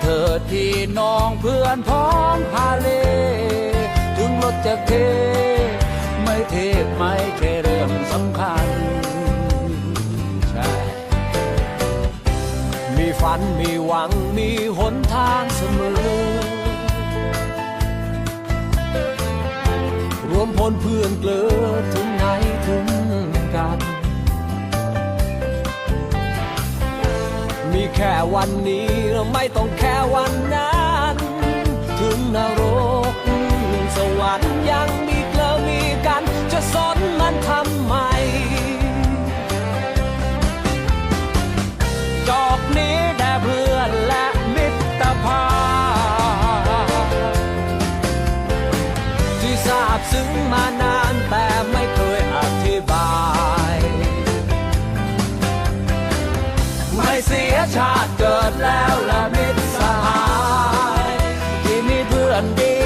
เธอที่น้องเพื่อนพ้องพาเล ถึงรถจะเท ไม่เทไม่ใช่เรื่องสำคัญ ใช่ มีฝันมีหวังมีหนทางเสมอ รวมพลเพื่อนเกลือถึง มีแค่วันนี้เราไม่ต้องแค่วันนั้น ถึงนรกสวรรค์ยังมีเกลอมีกัน จะสนมันทำไม จอกนี้แด่เพื่อนและมิตรภาพที่ทราบซึ้งมาน ชาติเกิดแล้วละมิตรสหายที่มีเพื่อนดี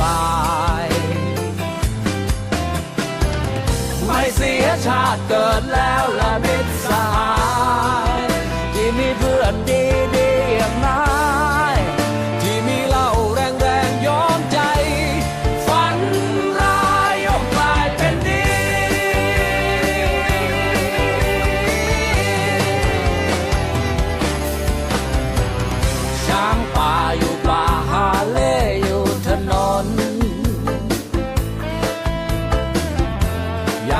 บาย ไม่เสียชาติเกิดแล้วละมิตรสหายที่มีเพื่อน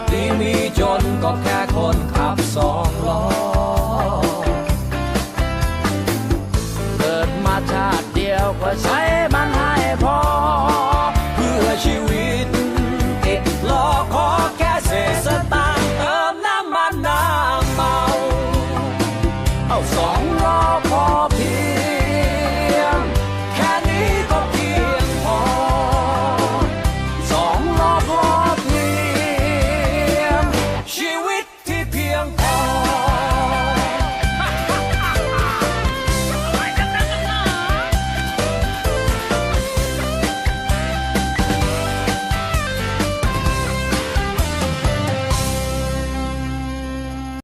ากดีมีจนก็แค่คนขับสองล้อ เกิดมาชาติเดียวก็ใช้